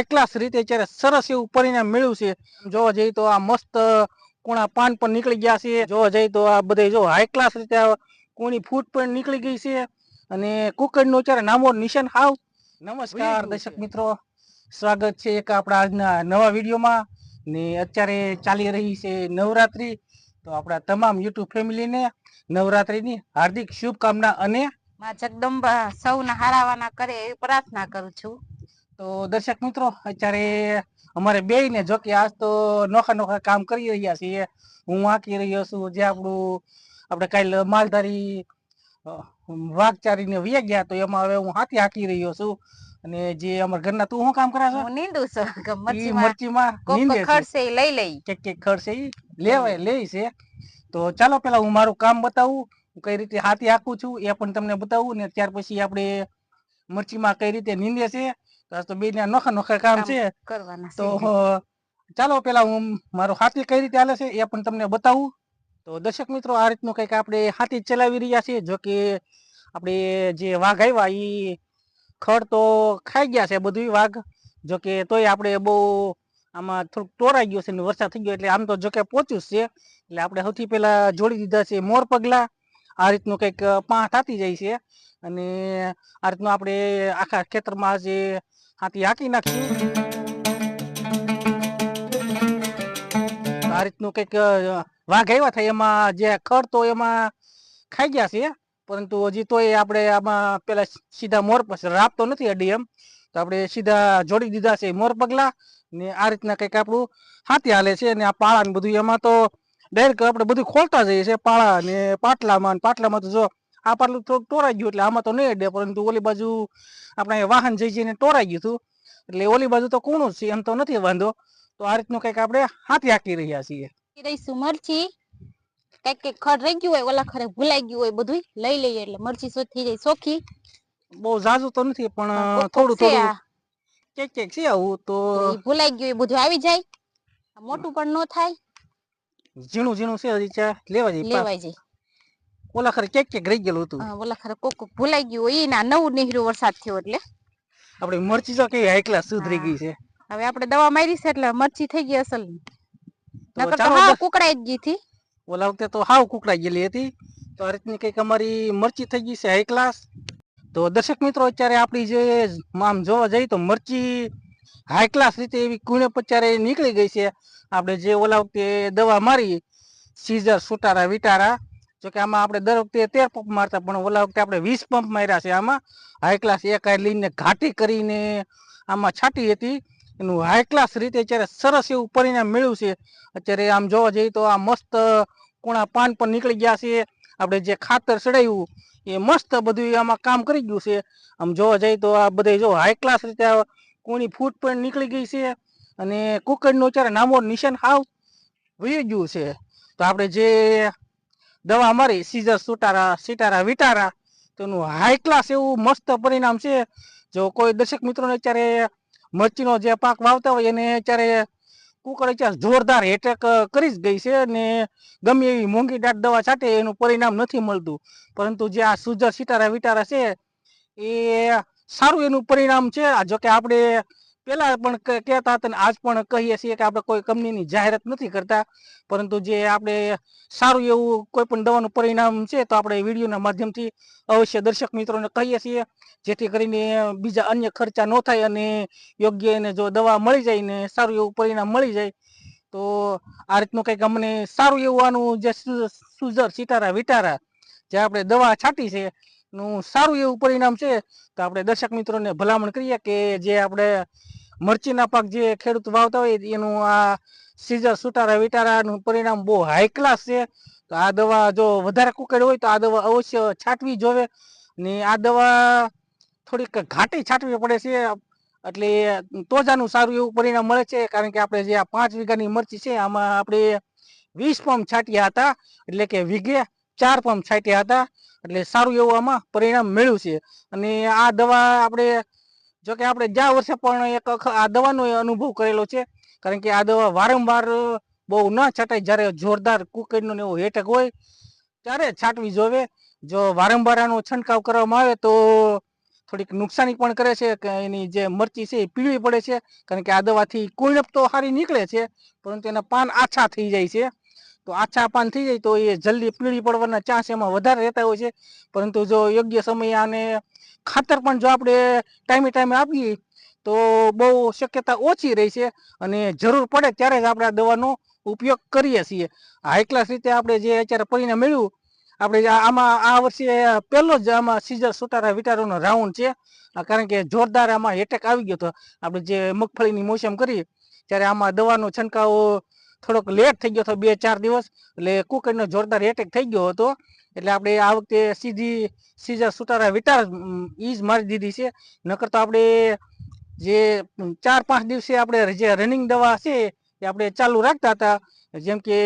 High class રીતે અત્યારે સરસ એવું પરિણામ મેળવ્યું છે. જોવા જઈએ તો આ મસ્ત કોણા પાન પણ નીકળી ગયા છે. જોવા જઈએ તો આ બધે જો હાઈ ક્લાસ રીતે આ ફૂટ પણ નીકળી ગઈ છે. અને કુકડનું અત્યારે નામો નિશાન હાવ. નમસ્કાર દર્શક મિત્રો. સ્વાગત છે એક આપણા આજના નવા વિડીયોમાં. ને અત્યારે ચાલી રહી છે નવરાત્રી. તો આપણા તમામ યુટ્યુબ ફેમિલીને નવરાત્રીની હાર્દિક શુભકામના અને માં જગદંબા સૌના હારાવાના કરે એ પ્રાર્થના કરું છું. તો દર્શક મિત્રો અત્યારે અમારે બે ને જો કે આજ તો નોખા નોખા કામ કરી રહ્યા છીએ. હું વાંકી રહ્યો છું જે આપણું આપણે કાલ માલધારી વાઘચારીને વ્યા ગયા તો એમાં હવે હું હાથી હાકી રહ્યો છું. અને જે અમારા ઘરના તું શું કામ કરે છે નીંદું છું મરચીમાં નીંદે છે. લઈ લઈ. કે કે ખડશે લેવાય લે છે. તો ચાલો પેલા હું મારું કામ બતાવું હું કઈ રીતે હાથી હાકું છું એ પણ તમને બતાવું ને ત્યાર પછી આપણે મરચીમાં કઈ રીતે નીંદે છે. તો આ તો બે નોખા નોખા કામ છે. કરવાના તો ચાલો પેલા હું મારો હાથી કઈ રીતે હાલે છે એ પણ તમને બતાવું. તો દર્શક મિત્રો આ રીતનું કંઈક આપણે હાથી ચલાવી રહ્યા છીએ જો કે આપણે જે વાઘ આવ્યા એ ખડ તો ખાઈ ગયા છે બધું વાઘ. જો કે તોય આપણે બહુ આમાં થોડુંક તોરાઈ ગયું છે ને વરસાદ થઈ ગયો એટલે આમ તો જો કે પહોંચ્યું છે. એટલે આપણે સૌથી પહેલા જોડી દીધા છે મોર પગલા. આ રીતનું કંઈક પાં થતી જાય છે. અને આ રીતનું આપણે આખા ખેતરમાં જે હાથી હાકી નાખશું આ રીતનું કંઈક વાઘ આવ્યા થાય એમાં, જે ખડ તો એમાં ખાઈ ગયા છે, પરંતુ હજી તોય આપણે આમાં પેલા સીધા મોર રાપતો રાપ નથી અડી એમ. તો આપણે સીધા જોડી દીધા છે મોર પગલા, ને આ રીતના કંઈક આપણું હાથી હાલે છે, ને આ પાળા ને બધું એમાં તો ડાયરેક્ટ આપણે બધું ખોલતા જઈએ છે પાળા ને પાટલામાં પાટલામાં તો જો આ પાટલું થોડુંક ટોરાઈ ગયું એટલે આમાં તો નહીં અડે પરંતુ ઓલી બાજુ આપણે વાહન જઈ જઈને ટોરાઈ ગયું હતું. એટલે ઓલી બાજુ તો કૂણું છે એમ તો નથી વાંધો. તો આ રીતનું કંઈક આપણે હાથી હાકી રહ્યા છીએ. રહીશું મરચી. કંઈક કંઈક ખડ રહી ગયું હોય ઓલા ખરે ભૂલાઈ ગયું હોય બધું લઈ લઈએ એટલે મરચી સો થઈ જાય સોખી. બહુ ઝાઝું તો નથી પણ થોડું થોડું કેક કેક છે આવું તો ભૂલાઈ ગયું એ બધું આવી જાય. મોટું પણ ન થાય. ઝીણું ઝીણું છે હજી ચા. લેવા જઈએ પા- લેવાઈ જાય ઓલા ખરે કેક કેક રહી ગયેલું હતું. ઓલા ખરે કોક ભૂલાઈ ગયું ઈ ના નવું નીહર્યું વરસાદ થયો એટલે. આપણી મરચી તો કેવી હાઈ ક્લાસ સુધરી ગઈ છે. હવે આપણે દવા મારી છે એટલે મરચી થઈ ગઈ અસલ નકર તો ચાલો હા કુકડાઈ જ ગઈ હતી. ઓલા વખતે તો હાવ કુકડાઈ ગયેલી હતી. તો આ રીતની કંઈક અમારી મરચી થઈ ગઈ છે હાઈ ક્લાસ તો દર્શક મિત્રો અત્યારે આપણી જે આમ જોવા જઈએ તો મરચી હાઈ ક્લાસ રીતે એવી કુણે પચારે નીકળી ગઈ છે. આપણે જે ઓલા વખતે દવા મારી સીઝર સુટારા વિટારા જો કે આમાં આપણે દર વખતે તેર પંપ મારતા, પણ ઓલા વખતે આપણે વીસ પંપ માર્યા છે. આમાં હાઈ ક્લાસ એક આ લઈને ઘાટી કરીને આમાં છાંટી હતી. એનું હાઈ ક્લાસ રીતે અત્યારે સરસ એવું પરિણામ મેળવ્યું છે. અત્યારે આમ જોવા જઈએ તો આ મસ્ત કુણા પાન પણ નીકળી ગયા છે. આપણે જે ખાતર ચડાવ્યું એ મસ્ત બધું આમાં કામ કરી ગયું છે. આમ જોવા જઈએ તો આ બધે જો હાઈ ક્લાસ રીતે કોની ફૂટ પણ નીકળી ગઈ છે અને કુકરનું અત્યારે નામો નિશાન હાવ વહી ગયું છે. તો આપણે જે દવા મારી, સીઝર સુટારા, સિટારા, વિટારા. તો એનું હાઈ ક્લાસ એવું મસ્ત પરિણામ છે. જો કોઈ દર્શક મિત્રોને અત્યારે મરચીનો જે પાક વાવતા હોય એને અત્યારે કુકર અત્યારે જોરદાર એટેક કરી જ ગઈ છે અને ગમે એવી મોંઘી દાટ દવા છાંટે એનું પરિણામ નથી મળતું. પરંતુ જે આ સુજર સિટારા, વિટારા છે, એ સારું એનું પરિણામ છે. જો કે આપણે પેલા પણ કહેતા હતા આજ પણ કહીએ છીએ કે આપણે કોઈ કંપનીની જાહેરાત નથી કરતા. પરંતુ જે આપણે સારું એવું કોઈ પણ દવાનું પરિણામ છે તો આપણે વિડીયોના માધ્યમથી અવશ્ય દર્શક મિત્રોને કહીએ છીએ. જેથી કરીને બીજા અન્ય ખર્ચા ન થાય અને યોગ્ય એને જો દવા મળી જાય ને સારું એવું પરિણામ મળી જાય, તો આ રીતનું કંઈક અમને સારું એવું આનું જે સુજર સિતારા વિટારા જે આપણે દવા છાંટી છે નું સારું એવું પરિણામ છે તો આપણે દર્શક મિત્રોને ભલામણ કરીએ કે જે આપણે મરચીના પાક જે ખેડૂત વાવતા હોય એનું આ સીઝર સુટારા વિટારાનું પરિણામ બહુ હાઈ ક્લાસ છે. તો આ દવા જો વધારે કુકડ હોય તો આ દવા અવશ્ય છાંટવી જોવે ને આ દવા થોડીક ઘાટી છાંટવી પડે છે. એટલે તો જ આનું સારું એવું પરિણામ મળે છે કારણ કે આપણે જે આ પાંચ વીઘાની મરચી છે આમાં આપણે વીસ પંપ છાંટ્યા હતા એટલે કે વીઘે ચાર પંપ છાંટ્યા હતા. એટલે સારું એવું આમાં પરિણામ મળ્યું છે. અને આ દવા આપણે, જો કે આપણે જ્યાં વર્ષે પણ એક આ દવાનો અનુભવ કરેલો છે. કારણ કે આ દવા વારંવાર બહુ ન છાંટાય. જ્યારે જોરદાર કુકડનો એવો હેટક હોય, ત્યારે છાંટવી જોવે જો વારંવાર આનો છંટકાવ કરવામાં આવે તો થોડીક નુકસાની પણ કરે છે. કે એની જે મરચી છે એ પીળવી પડે છે. કારણ કે આ દવાથી કુણપ તો સારી નીકળે છે. પરંતુ એના પાન આછા થઈ જાય છે. તો આછા પાન થઈ જાય તો એ જલ્દી પીળી પડવાના ચાન્સ એમાં વધારે રહેતા હોય છે. પરંતુ જો યોગ્ય સમયે આને ખાતર પણ જો આપણે ટાઈમે ટાઈમે આપીએ, તો બહુ શક્યતા ઓછી રહી છે અને જરૂર પડે ત્યારે જ આપણે આ દવાનો ઉપયોગ કરીએ છીએ. હાઈ ક્લાસ રીતે આપણે જે અત્યારે પરિણામ મેળવ્યું આપણે આમાં આ વર્ષે પહેલો જ આમાં સીઝર સુટારા વિટારોનો રાઉન્ડ છે. કારણ કે જોરદાર આમાં એટેક આવી ગયો હતો. આપણે જે મગફળીની મોસમ કરી ત્યારે આમાં દવાનો છંટકાવ થોડોક લેટ થઈ ગયો હતો બે ચાર દિવસ, એટલે કુકરનો જોરદાર એટેક થઈ ગયો હતો. એટલે આપણે આ વખતે સીધી સીઝર સુટારા વિટાર ઈ જ મારી દીધી છે. નકર તો આપણે જે ચાર પાંચ દિવસે આપણે જે રનિંગ દવા છે, એ આપણે ચાલુ રાખતા હતા. જેમ કે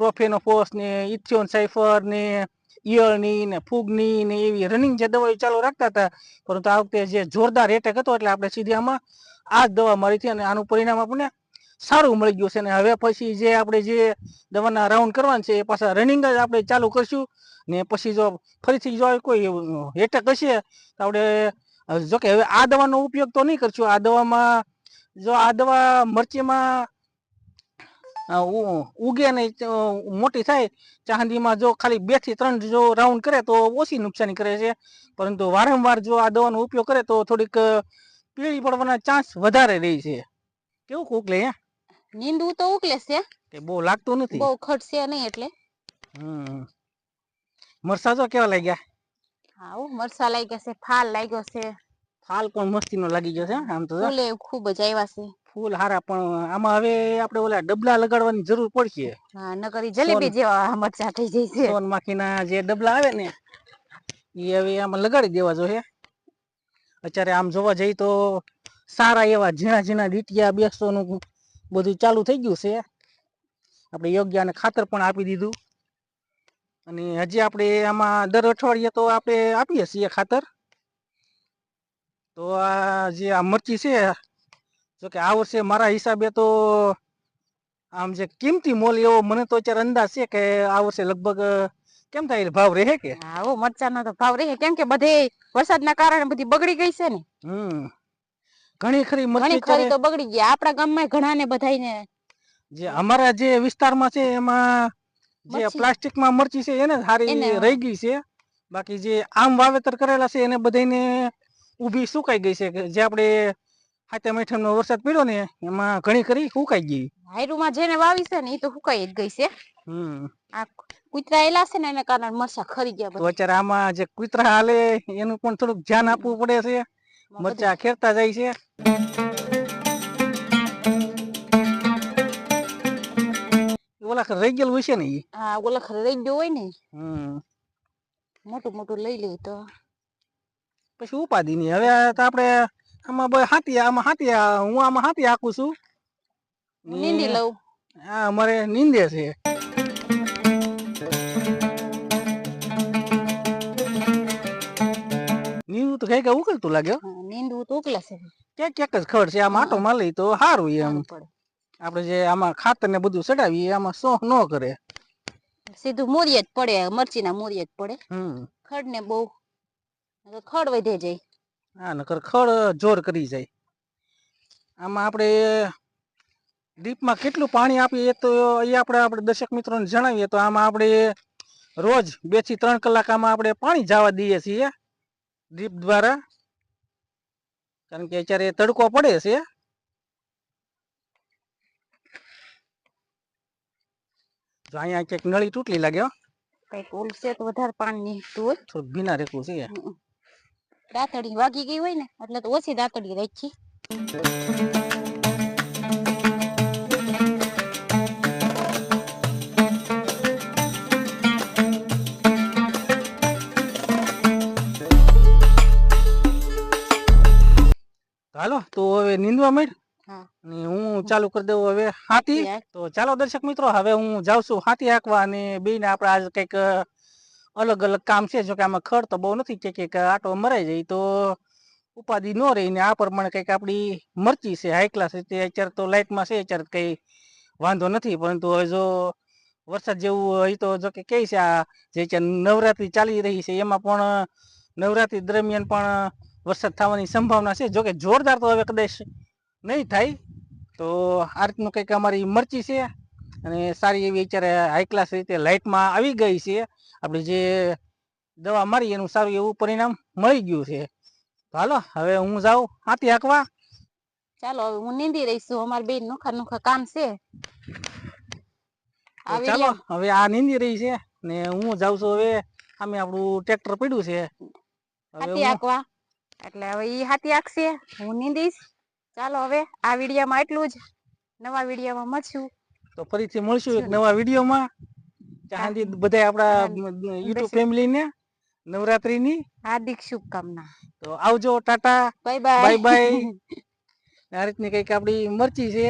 પ્રોફેનોફોસ ને ઇથિયોન સાઇફર ને ઈયળની ને ફૂગની ને એવી રનિંગ જે દવાઓ ચાલુ રાખતા હતા. પરંતુ આ વખતે જે જોરદાર એટેક હતો, એટલે આપણે સીધી આમાં આ જ દવા મારી હતી અને આનું પરિણામ આપણને સારું મળી ગયું છે અને હવે પછી જે આપણે જે દવાના રાઉન્ડ કરવાના છે એ પાછા રનિંગ જ આપણે ચાલુ કરશું. ને પછી જો ફરીથી જો કોઈ એટેક હશે, તો આપણે જોકે હવે આ દવાનો ઉપયોગ તો નહીં કરશું. આ દવામાં, જો આ દવા મરચીમાં ઉગે ને મોટી થાય, ચાંદીમાં જો ખાલી બેથી ત્રણ જો રાઉન્ડ કરે તો ઓછી નુકસાની કરે છે. પરંતુ વારંવાર જો આ દવાનો ઉપયોગ કરે તો થોડીક, પીળી પડવાના ચાન્સ વધારે રહે છે. કેવું ઉકલે હે નીંદવું તો ઉકલે છે. કે બહુ લાગતું નથી. બહુ ખડશે નહીં એટલે. હમ. મરસા જો કેવા લાગ્યા? હા હો, મરસા લાગ્યા છે ફાલ લાગ્યો છે. ફાલ પણ મસ્તીનો લાગી ગયો છે આમ તો ફૂલે ખૂબ જ આવ્યા છે. ફૂલ હારા પણ આમાં હવે આપણે ઓલા ડબલા લગાડવાની જરૂર પડશે. હા નકરી જલેબી જેવા મરચા થઈ જાય છે. સોન માખીના જે ડબલા આવે ને એ હવે આમાં લગાડી દેવા જોઈએ અત્યારે આમ જોવા જઈએ તો સારા એવા ઝીણા ઝીણા ડીટિયા બેસવાનું બધું ચાલુ થઈ ગયું છે. આપણે યોગ્ય અને ખાતર પણ આપી દીધું. અને હજી આપણે આમાં દર અઠવાડિયે તો આપણે આપીએ છીએ ખાતર. તો આ જે આ મરચી છે જોકે આ વર્ષે મારા હિસાબે તો આમ જે કિંમતી મોલ એવો મને તો અત્યારે અંદાજ છે કે આ વર્ષે લગભગ કેમ થાય ભાવ રહે કે? હા હો મરચાનો તો ભાવ રહે. કેમ કે બધે વરસાદના કારણે બધી બગડી ગઈ છે ને. હમ. ઘણી ખરી ઘણી ખરી તો બગડી ગઈ આપણા ગામમાં ઘણા ને બધાને જે અમારા જે વિસ્તારમાં છે એમાં જે. પ્લાસ્ટિકમાં મરચી છે એને સારી રહી ગઈ છે. બાકી જે આમ વાવેતર કરેલા છે એને બધાને ઊભી સુકાઈ ગઈ છે. જે આપણે હાથે મીઠમનો વરસાદ પડ્યો ને એમાં ઘણી ખરી સુકાઈ ગઈ. હાયરુમાં જેને વાવી છે ને એ તો સુકાઈ જ ગઈ છે. હમ. આ કૂતરા એલા છે ને એના કારણે મરચા ખરી ગયા તો અત્યારે આમાં જે કૂતરા હાલે એનું પણ થોડુંક ધ્યાન આપવું પડે છે. મરચા ખેરતા જાય છે. ઓલા ખરે રહી ગયેલું હશે ને ઈ? હા ઓલા ખરે રહી ગયો હોય ને. હમ. મોટું મોટું લઈ લે તો. પછી ઉપાધિ નહીં. હવે તો આપણે આમાં બ- હાથી આમાં હાથી હું આમાં હાથી હાકું છું? નીંદી લઉં. હા અમારે નીંદે છે. નીંદવું તો કઈ કઈ ઉકળતું લાગે. નીંદવું તો ઉકલે છે ક્યાંક ક્યાંક જ ખબર છે આમ આટો માલી તો સારું એમ. આપણે જે આમાં ખાતર ને બધું ચડાવીએ આમાં સોહ ન કરે. સીધું મોરીએ જ પડે મરચીના મોરીએ જ પડે. ખડ ને બહુ ખડ વધે જાય. હા નકર ખડ જોર કરી જાય. આમાં આપણે ડીપમાં કેટલું પાણી આપીએ એ તો એ આપણે આપણે દર્શક મિત્રોને જણાવીએ તો આમાં આપણે રોજ બેથી ત્રણ કલાક આમાં આપણે પાણી જવા દઈએ છીએ. ડ્રીપ દ્વારા? કારણ કે અત્યારે તડકો પડે છે. જો અહીંયા ક્યાંક નળી તૂટલી લાગે હો. કંઈક ઉલશે છે તો વધારે પાણી નીકળતું હોય. થોડું ભીના રેખું છે. દાંતડી વાગી ગઈ હોય ને એટલે તો ઓછી દાંતડી રાખી. હાલો તો હવે નીંદવા માંડ. હા. હું ચાલુ કરી દઉં હવે હાથી. તો ચાલો દર્શક મિત્રો હવે હું જાઉં છું હાથી હાંકવા અને બેને આપણે આજ કંઈક અલગ અલગ કામ છે. જો કે આમાં ખડ તો બહુ નથી કે કંઈક આટો મરાઈ જાય તો ઉપાધિ ન રહી ને આ પ્રમાણે કંઈક આપણી મરચી છે. હાઈ ક્લાસ રીતે અત્યારે તો લાઇટમાં છે અત્યારે કંઈ વાંધો નથી. પરંતુ હવે જો વરસાદ જેવું હોય તો જો કે કહે છે આ જે નવરાત્રી ચાલી રહી છે એમાં પણ નવરાત્રી દરમિયાન પણ વરસાદ થવાની સંભાવના છે. જોકે જોરદાર તો હવે કદાચ નહીં થાય. તો આ રીતનું કંઈક અમારી મરચી છે અને સારી એવી અત્યારે હાઈ ક્લાસ રીતે લાઇટમાં આવી ગઈ છે. આપણે જે દવા મારી એનું સારું એવું પરિણામ મળી ગયું છે. હાલો હવે હું જાઉં હાથી હાંકવા. ચાલો હવે હું નીંદી રહીશું અમારે બે નોખા નોખા કામ છે. ચાલો હવે આ નીંદી રહી છે ને હું જાઉં છું. હવે અમે આપણું ટ્રેક્ટર પડ્યું છે. હાથી હાંકવા. એટલે હવે ઈ હાથી આખશે. હું નીંદીશ ચાલો હવે આ વિડીયોમાં એટલું જ. નવા વિડીયોમાં મળશું. તો ફરીથી મળશું એક નવા વિડીયોમાં. ચાંદી બધા આપણા યુટ્યુબ ફેમિલીને નવરાત્રીની. હાર્દિક શુભકામના. તો આવજો tata. Bye bye. Bye bye. આ રીતની કંઈક આપણી મરચી છે.